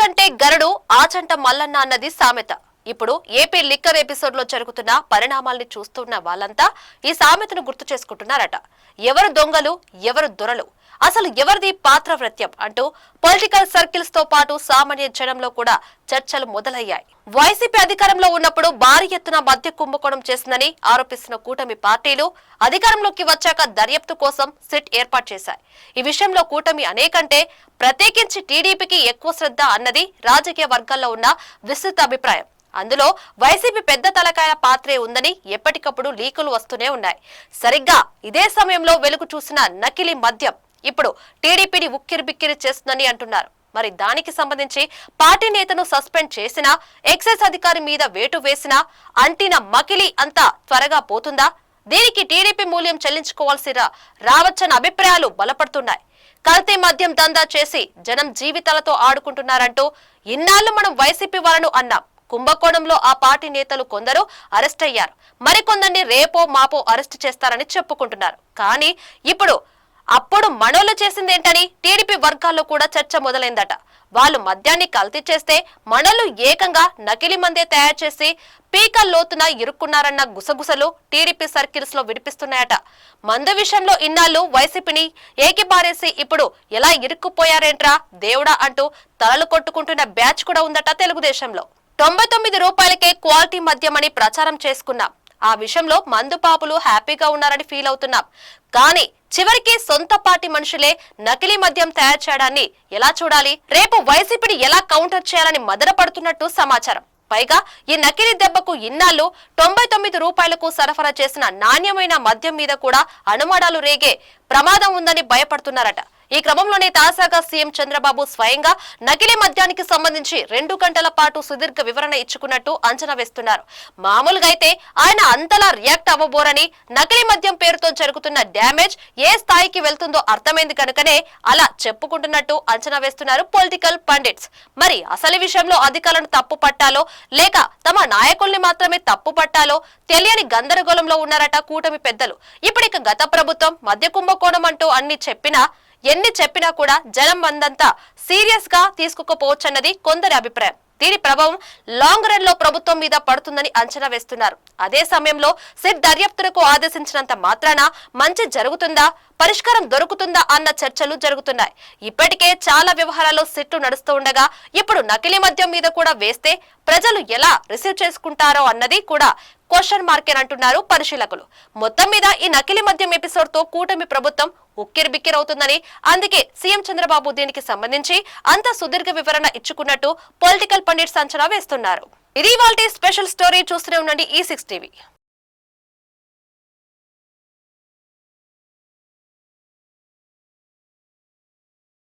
గరుడే గరుడు ఆచంట మల్లన్న అన్నది సామెత. ఇప్పుడు ఏపీ లిక్కర్ ఎపిసోడ్లో జరుగుతున్న పరిణామాల్ని చూస్తున్న వాళ్ళంతా ఈ సామెతను గుర్తు చేసుకుంటున్నారట. ఎవరు దొంగలు ఎవరు దొరలు? అసలు ఎవరిది పాత్రవృత్యం అంటూ పొలిటికల్ సర్కిల్స్తో పాటు సామాన్య జనంలో కూడా చర్చలు మొదలయ్యాయి. వైసీపీ అధికారంలో ఉన్నప్పుడు భారీ ఎత్తున మద్య కుంభకోణం చేసిందని ఆరోపిస్తున్న కూటమి పార్టీలు అధికారంలోకి వచ్చాక దర్యాప్తు కోసం సిట్ ఏర్పాటు చేశాయి. ఈ విషయంలో కూటమి అనేకంటే ప్రత్యేకించి టీడీపీకి ఎక్కువ శ్రద్ధ అన్నది రాజకీయ వర్గాల్లో ఉన్న విస్తృత అభిప్రాయం. అందులో వైసీపీ పెద్ద తలకాయ పాత్రే ఉందని ఎప్పటికప్పుడు లీకులు వస్తూనే ఉన్నాయి. సరిగ్గా ఇదే సమయంలో వెలుగు చూసిన నకిలీ మద్యం ఇప్పుడు టీడీపీని ఉక్కిరిబిక్కిరి చేస్తుందని అంటున్నారు. మరి దానికి సంబంధించి పార్టీ నేతను సస్పెండ్ చేసినా ఎక్సైజ్ అధికారి మీద వేటు వేసినా అంటిన మకిలి అంతా త్వరగా పోతుందా? దీనికి టీడీపీ మూల్యం చెల్లించుకోవాల్సిన రావచ్చన్న అభిప్రాయాలు బలపడుతున్నాయి. కల్తీ మద్యం దందా చేసి జనం జీవితాలతో ఆడుకుంటున్నారంటూ ఇన్నాళ్ళు మనం వైసీపీ వాళ్ళను అన్నాం. కుంభకోణంలో ఆ పార్టీ నేతలు కొందరు అరెస్ట్ అయ్యారు. మరికొందరిని రేపో మాపో అరెస్ట్ చేస్తారని చెప్పుకుంటున్నారు. కానీ ఇప్పుడు అప్పుడు మనోళ్ళు చేసిందేంటని టీడీపీ వర్గాల్లో కూడా చర్చ మొదలైందట. వాళ్ళు మద్యాన్ని కల్తీ చేస్తే మనలు ఏకంగా నకిలీ మందే తయారు చేసి పీక లోతున ఇరుక్కున్నారన్న గుసగుసలు టీడీపీ సర్కిల్స్లో వినిపిస్తున్నాయట మందు విషయంలో ఇన్నాళ్ళు వైసీపీని ఏకిపారేసి ఇప్పుడు ఎలా ఇరుక్కుపోయారేంట్రా దేవుడా అంటూ తలలు కొట్టుకుంటున్న బ్యాచ్ కూడా ఉందట తెలుగుదేశంలో. తొంభై తొమ్మిది రూపాయలకే క్వాలిటీ మద్యమని ప్రచారం చేసుకున్నాం. ఆ విషయంలో మందు పాపులు హ్యాపీగా ఉన్నారని ఫీల్ అవుతున్నాం. కానీ చివరికి సొంత పార్టీ మనుషులే నకిలీ మద్యం తయారు చేయడాన్ని ఎలా చూడాలి? రేపు వైసీపీని ఎలా కౌంటర్ చేయాలని మదన పడుతున్నట్టు సమాచారం. పైగా ఈ నకిలీ దెబ్బకు ఇన్నాళ్ళు తొంభై తొమ్మిది రూపాయలకు సరఫరా చేసిన నాణ్యమైన మద్యం మీద కూడా అనుమానాలు రేగే ప్రమాదం ఉందని భయపడుతున్నారట. ఈ క్రమంలోనే తాజాగా సీఎం చంద్రబాబు స్వయంగా నకిలీ మద్యానికి సంబంధించి రెండు గంటల పాటు సుదీర్ఘ వివరణ ఇచ్చుకున్నట్టు అంచనా వేస్తున్నారు. మామూలుగా అయితే ఆయన అంతలా రియాక్ట్ అవ్వబోరని నకిలీ మద్యం పేరుతో జరుగుతున్న డ్యామేజ్ ఏ స్థాయికి వెళ్తుందో అర్థమైంది కనుకనే అలా చెప్పుకుంటున్నట్టు అంచనా వేస్తున్నారు పొలిటికల్ పండిట్స్. మరి అసలు విషయంలో అధికారులను తప్పు పట్టాలో లేక తమ నాయకుల్ని మాత్రమే తప్పు పట్టాలో తెలియని గందరగోళంలో ఉన్నారట కూటమి పెద్దలు. ఇప్పుడు గత ప్రభుత్వం మద్య కుంభకోణం అంటూ అన్ని చెప్పినా ఎన్ని చెప్పినా కూడా జనం మందంతా సీరియస్గా తీసుకోకపోవచ్చన్నది కొందరి అభిప్రాయం. దీని ప్రభావం లాంగ్ రన్లో ప్రభుత్వం మీద పడుతుందని అంచనా వేస్తున్నారు. అదే సమయంలో సిట్ దర్యాప్తులకు ఆదేశించినంత మాత్రాన మంచి జరుగుతుందా పరిష్కారం దొరుకుతుందా అన్న చర్చలు జరుగుతున్నాయి. ఇప్పటికే చాలా వ్యవహారాల్లో సిట్టు నడుస్తూ ఉండగా ఇప్పుడు నకిలీ మద్యం మీద కూడా వేస్తే ప్రజలు ఎలా రిసీవ్ చేసుకుంటారో అన్నది కూడా క్వశ్చన్ మార్కెట్ అంటున్నారు పరిశీలకులు. మొత్తం మీద ఈ నకిలీ మద్యం ఎపిసోడ్తో కూటమి ప్రభుత్వం ఉక్కిరి బిక్కిరవుతుందని అందుకే సీఎం చంద్రబాబు దీనికి సంబంధించి అంత సుదీర్ఘ వివరణ ఇచ్చుకున్నట్టు పొలిటికల్ పండిట్స్ అంచనా వేస్తున్నారు. ఇది వాళ్ళ స్పెషల్ స్టోరీ చూస్తూనే ఉండండి ఈ సిక్స్ టీవీ